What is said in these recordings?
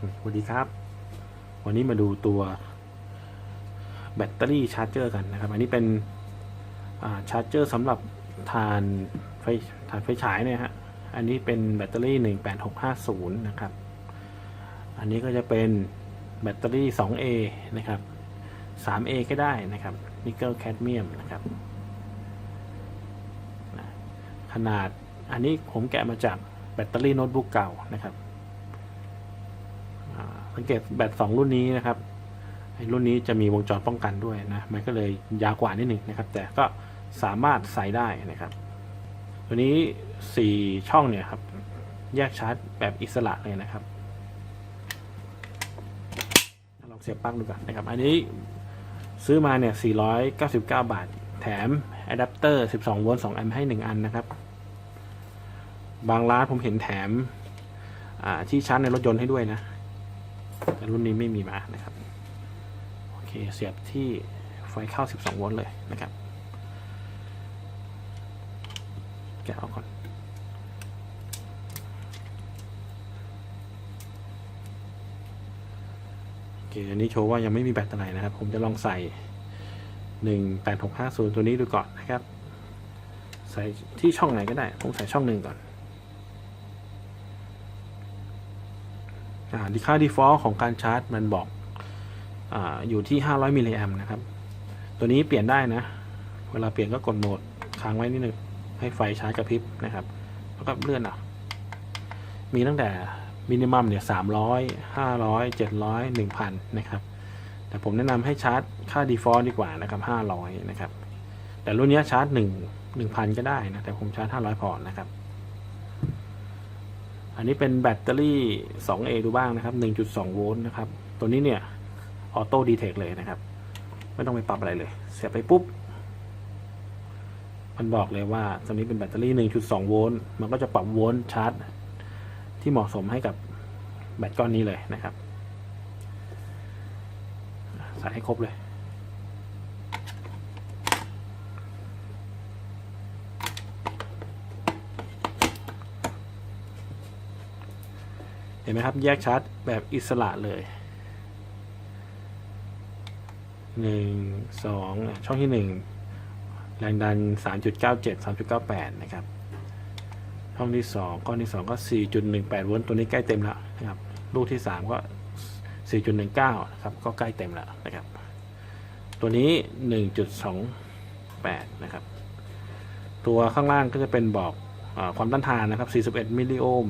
สวัสดีครับ วันนี้มาดูตัวแบตเตอรี่ชาร์จเจอร์กันนะครับ อันนี้เป็นาชาร์จเจอร์สำหรับทานไฟทานไฟฉายเนี่ยฮะ อันนี้เป็นแบตเตอรี่ 18650 นะครับ อันนี้ก็จะเป็นแบตเตอรี่ 2A นะครับ 3A ก็ได้นะครับ นิกเกิลแคดเมียมนะครับ ขนาดอันนี้ผมแกะมาจากแบตเตอรี่โน้ตบุ๊กเก่านะครับ สังเกตแบตสองรุ่นนี้นะครับรุ่นนี้จะมีวงจรป้องกันด้วยนะ มันก็เลยยาวกว่านิดหนึ่งนะครับ แต่ก็สามารถใส่ได้นะครับ ตัวนี้ 4 ช่องเนี่ยครับ แยกชาร์จแบบอิสระเลยนะครับลองเสียบปลั๊กดูก่อนนะครับ อันนี้ซื้อมาเนี่ย 499 บาท แถมอะแดปเตอร์ 12 โวลต์ 2 แอมป์ให้ 1 อันนะครับ บางร้านผมเห็นแถมที่ชาร์จในรถยนต์ให้ด้วยนะ แต่รุ่นนี้ไม่มีมานะครับ โอเค เสียบที่ไฟเข้า 12 โวลต์เลยนะครับแกะออกก่อน โอเค อันนี้โชว์ว่ายังไม่มีแบตอะไรนะครับ ผมจะลองใส่ 18650 ตัวนี้ดูก่อนนะครับ ใส่ที่ช่องไหนก็ได้ ผมใส่ช่องหนึ่งก่อน อ่า ดีค่า default ของการชาร์จมันบอกออยู่ที่ 500 มิลลิแอมนะครับ ตัวนี้เปลี่ยนได้นะ เวลาเปลี่ยนก็กดโหมดค้างไว้นิดนึงให้ไฟชาร์จกระพริบนะครับ แล้วก็เลื่อนเอามีตั้งแต่มินิมัมเนี่ย300 500 700 1000นะครับ แต่ผมแนะนำให้ชาร์จค่า default ดีกว่านะครับ500นะครับ แต่รุ่นนี้ชาร์จ1 1000ก็ได้นะ แต่ผมชาร์จ500พอนะครับ อันนี้เป็นแบตเตอรี่ 2A ดูบ้างนะครับ 1.2 โวลต์นะครับ ตัวนี้เนี่ย ออโต้ดีเทคเลยนะครับ ไม่ต้องไปปรับอะไรเลย เสียบไปปุ๊บ มันบอกเลยว่าตัวนี้เป็นแบตเตอรี่ 1.2 โวลต์ มันก็จะปรับโวลต์ชาร์จ ที่เหมาะสมให้กับแบตก้อนนี้เลยนะครับ ใส่ให้ครบเลย เห็นไหมครับ แยกชาร์จแบบอิสระเลยหนึ่งสองช่องที่หนึ่งแรงดันสามจุดเก้าเจ็ดสามจุดเก้าแปดนะครับ ช่องที่สองก้อนที่สองก็สี่จุดหนึ่งแปดโวลต์ตัวนี้ใกล้เต็มแล้วนะครับ ลูกที่สามก็สี่จุดหนึ่งเก้านะครับ ก็ใกล้เต็มแล้วนะครับ ตัวนี้หนึ่งจุดสองแปดนะครับ ตัวข้างล่างก็จะเป็นบอกอความต้านทานนะครับ 41 มิลลิโอห์ม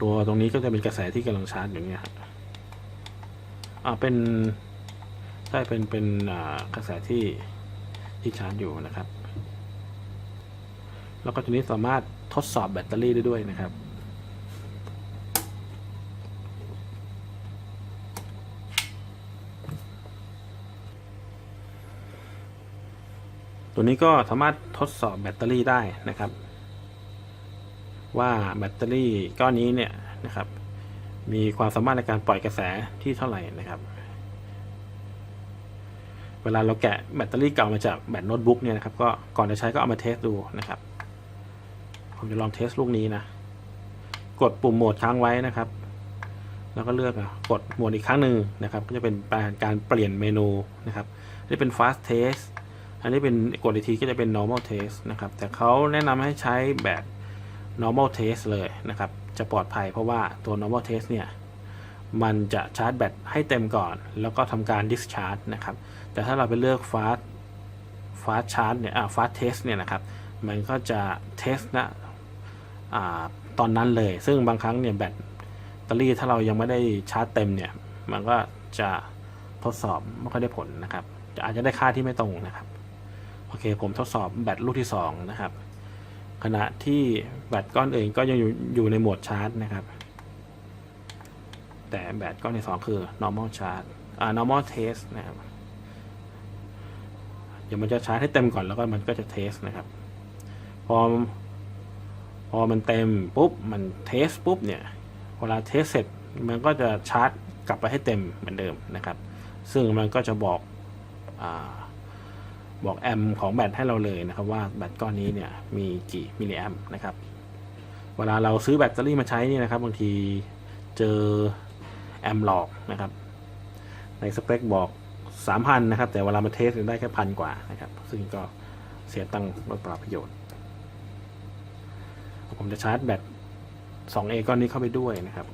ตัวตรงนี้ก็จะเป็นกระแสที่กำลังชาร์จอยู่เนี่ยครับอ่าเป็นใช่เป็นเป็นอ่ากระแสที่ที่ชาร์จอยู่นะครับ แล้วก็ตัวนี้สามารถทดสอบแบตเตอรี่ได้ด้วยนะครับตัวนี้ก็สามารถทดสอบแบตเตอรี่ได้นะครับ ว่าแบตเตอรี่ก้อนนี้เนี่ยนะครับ มีความสามารถในการปล่อยกระแสที่เท่าไหร่นะครับ เวลาเราแกะแบตเตอรี่เก่ามาจากแบตโน้ตบุ๊กเนี่ยนะครับก็ก่อนจะใช้ก็เอามาเทสดูนะครับ ผมจะลองเทสลูกนี้นะ กดปุ่มโหมดค้างไว้นะครับ แล้วก็เลือกกดโหมดอีกครั้งหนึ่งนะครับ ก็จะเป็นการเปลี่ยนเมนูนะครับนี่เป็น fast test อันนี้เป็นกดอีกทีก็จะเป็น normal test นะครับ แต่เขาแนะนำให้ใช้แบบ normal test เลยนะครับ จะปลอดภัยเพราะว่าตัว normal test เนี่ย มันจะชาร์จแบตให้เต็มก่อน แล้วก็ทำการ discharge นะครับ แต่ถ้าเราไปเลือก fast fast charge เนี่ย อ่า fast test เนี่ยนะครับ มันก็จะ test นะอ่า ตอนนั้นเลย ซึ่งบางครั้งเนี่ยแบตเตอรี่ถ้าเรายังไม่ได้ชาร์จเต็มเนี่ย มันก็จะทดสอบไม่ค่อยได้ผลนะครับจะอาจจะได้ค่าที่ไม่ตรงนะครับ โอเค ผมทดสอบแบตลูกที่2นะครับ ขณะที่แบตก้อนอื่นก็ยังอยู่ในโหมดชาร์จนะครับ แต่แบตก้อนที่2คือ normal charge อ่า normal test นะครับ เดี๋ยวมันจะชาร์จให้เต็มก่อนแล้วก็มันก็จะเทสนะครับ พอ พอมันเต็มปุ๊บ มันเทสปุ๊บเนี่ย เวลาเทสเสร็จมันก็จะชาร์จกลับไปให้เต็มเหมือนเดิมนะครับ ซึ่งมันก็จะบอกอ่า บอกแอมของแบตให้เราเลยนะครับว่าแบตก้อนนี้เนี่ยมีกี่มิลลิแอมนะครับ เวลาเราซื้อแบตเตอรี่มาใช้นี่นะครับบางทีเจอแอมหลอกนะครับ ในสเปคบอกสามพันนะครับ แต่เวลามาเทสได้แค่พันกว่านะครับ ซึ่งก็เสียตังค์โดยเปล่าประโยชน์ ผมจะชาร์จแบต 2A ก้อนนี้เข้าไปด้วยนะครับ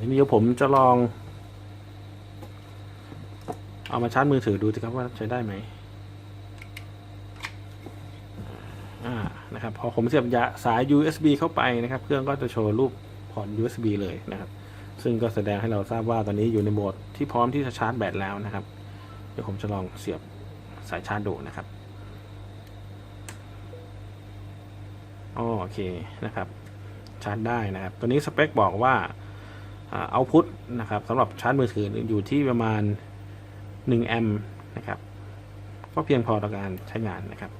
ทีนี้เดี๋ยวผมจะลอง เอามาชาร์จมือถือดูสิครับว่าใช้ได้ไหมอ่านะครับพอผมเสียบยาสาย USB เข้าไปนะครับ เครื่องก็จะโชว์รูปพอร์ต USB เลยนะครับ ซึ่งก็แสดงให้เราทราบว่าตอนนี้อยู่ในโหมดที่พร้อมที่จะชาร์จแบตแล้วนะครับ เดี๋ยวผมจะลองเสียบสายชาร์จดูนะครับโอเคนะครับชาร์จได้นะครับ ตัวนี้สเปคบอกว่าเอาพุทนะครับสำหรับชาร์จมือถืออยู่ที่ประมาณ 1 แอมป์นะครับ ก็เพียงพอต่อการใช้งานนะครับ